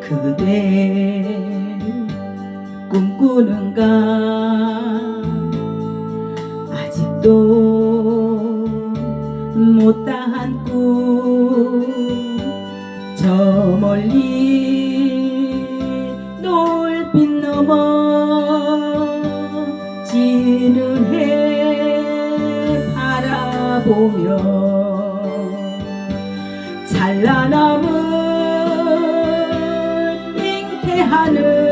그대 꿈꾸는가? 아직도 못다한 꿈 저 멀리 높빛 넘어 바라보며 찬란함을 잉태하는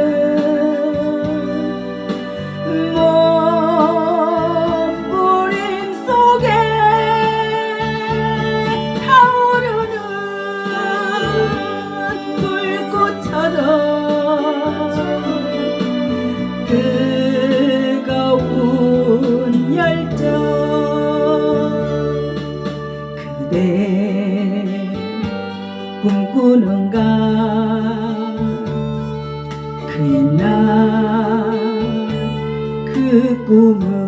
꿈꾸는가? 그 옛날 그 꿈을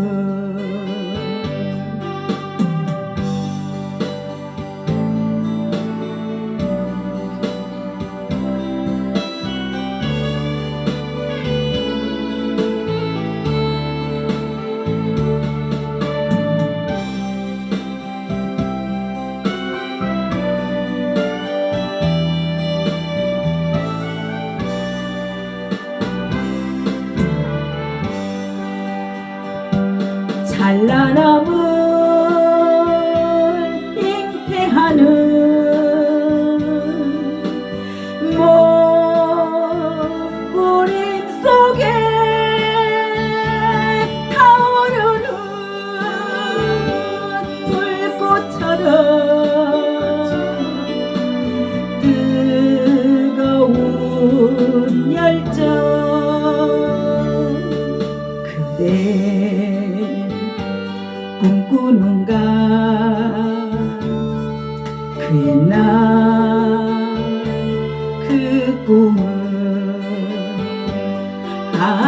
찬란함을 잉태하는 몸부림 속에 타오르는 불꽃처럼 뜨거운 열정 그대 꿈꾸는가 그 옛날 그 꿈을 아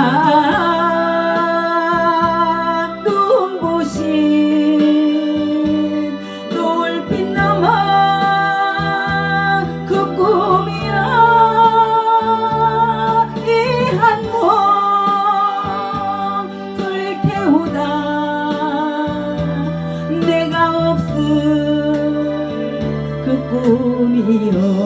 꿈